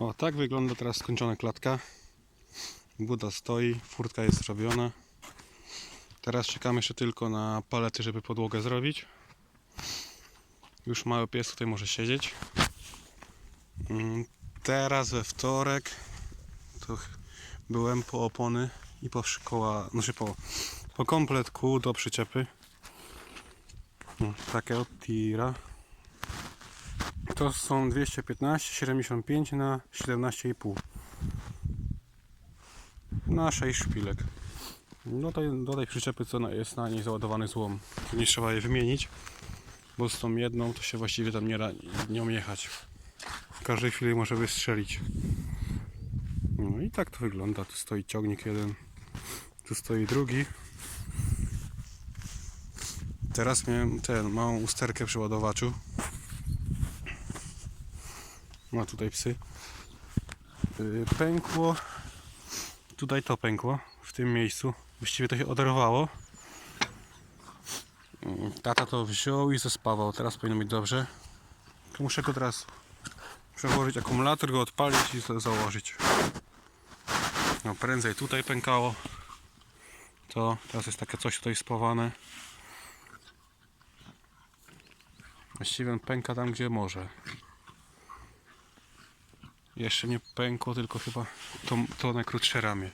O, tak wygląda teraz skończona klatka. Buda stoi, furtka jest zrobiona. Teraz czekamy jeszcze tylko na palety, żeby podłogę zrobić. Już mały pies tutaj może siedzieć. Mm, Teraz we wtorek to byłem po opony i po szkoła, znaczy po, po komplet kół do przyczepy. Takie od tira. To są 215, 75 na 17,5 na 6 szpilek. Do tej, do tej przyczepy co jest na niej załadowany złom. Nie trzeba je wymienić, bo z tą jedną to się właściwie tam nie nią jechać. W każdej chwili może wystrzelić. No i tak to wygląda. Tu stoi ciągnik jeden, tu stoi drugi. Teraz miałem tę małą usterkę przy ładowaczu. Ma tutaj psy. Yy, Pękło. Tutaj to pękło. W tym miejscu. Właściwie to się oderwało. Yy, Tata to wziął i zespawał. Teraz powinno być dobrze. To muszę go teraz przełożyć akumulator, go odpalić i za- założyć. No prędzej tutaj pękało. To teraz jest takie coś tutaj spawane. Właściwie on pęka tam gdzie może. Jeszcze nie pękło, tylko chyba to, to najkrótsze ramię.